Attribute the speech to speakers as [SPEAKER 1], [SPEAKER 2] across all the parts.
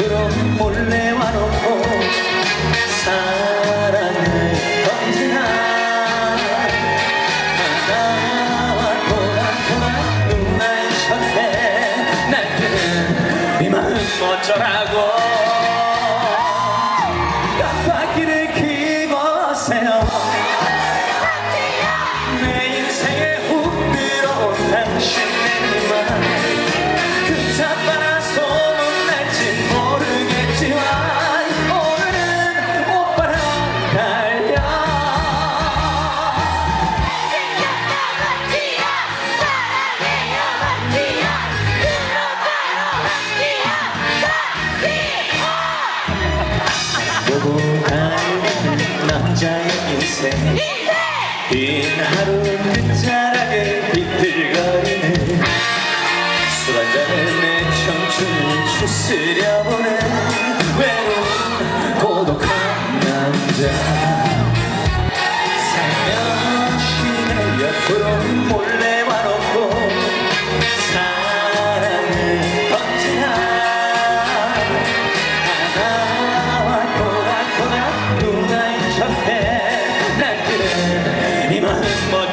[SPEAKER 1] 내 옆으로 몰래 와놓고 사랑을 던지나 하나와 도란도란 누나의 곁에 날 이만 어쩌라고. 깜빡이를 키고세요 인생 긴 하루 끝자락에 비틀거리는 술 한잔을 내 청춘을 추스려보는 외로운 고독한 남자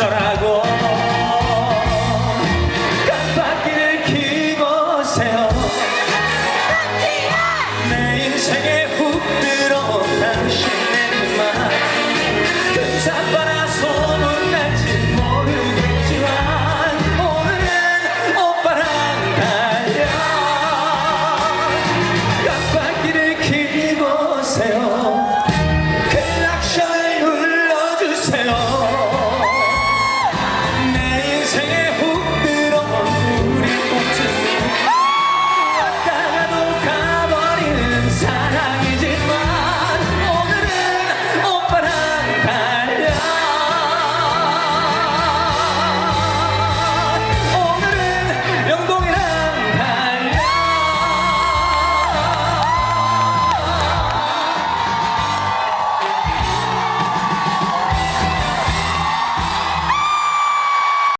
[SPEAKER 1] 어쩌라고.